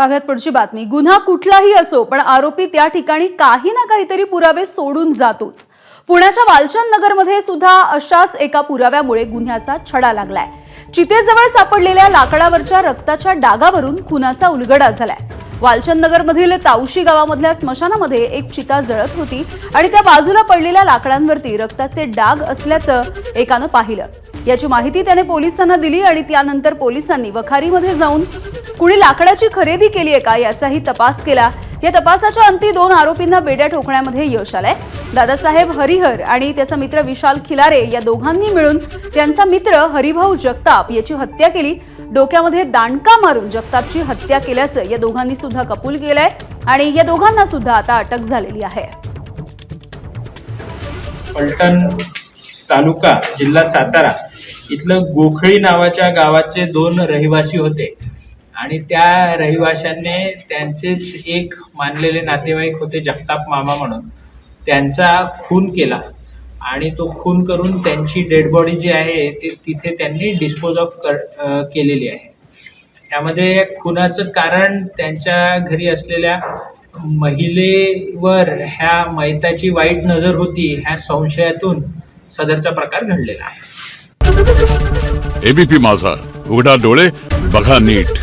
पाहूयात पुढची बातमी. गुन्हा कुठलाही असो पण आरोपी त्या ठिकाणी काही ना काहीतरी पुरावे सोडून जातोच. पुण्याच्या वालचंद नगरमध्ये सुद्धा अशाच एका पुराव्यामुळे गुन्ह्याचा छडा लागलाय. चितेजवळ सापडलेल्या लाकडावरच्या रक्ताच्या डागावरून खुनाचा उलगडा झालाय. वालचंद नगरमधील तावशी गावामधल्या स्मशानामध्ये एक चिता जळत होती आणि त्या बाजूला पडलेल्या लाकडांवरती रक्ताचे डाग असल्याचं एकानं पाहिलं. याची माहिती त्याने पोलिसांना दिली आणि त्यानंतर पोलिसांनी वखारीमध्ये जाऊन कुणी लाकडाची खरेदी केली आहे का याचाही तपास केला. या तपासाच्या अंती दोन आरोपींना बेड्या ठोकण्यामध्ये यश आलंय. दादासाहेब हरिहर आणि त्याचा मित्र विशाल खिलारे या दोघांनी मिळून त्यांचा मित्र हरिभाऊ जगताप याची हत्या केली. डोक्यामध्ये दांडका मारून जगतापची हत्या केल्याचं या दोघांनी सुद्धा कबूल केलंय आणि या दोघांना सुद्धा आता अटक झालेली आहे. पलटण तालुका जिल्हा सातारा इथलं गोखळी नावाच्या गावाचे दोन रहिवासी होते. आणि त्या रहिवाशांनी त्यांचेच एक मानलेले नातेवाईक होते जगताप मामा म्हणून. त्यांचा खून केला आणि तो खून करून त्यांची डेड बॉडी जी आहे ती तिथे त्यांनी डिस्पोज ऑफ कर केलेली आहे. त्यामध्ये या खुनाचं कारण त्यांच्या घरी असलेल्या महिलेवर ह्या मैताची वाईट नजर होती ह्या संशयातून सदरचा प्रकार घडलेला आहे. एबीपी माझा. उघडा डोळे बघा नीट.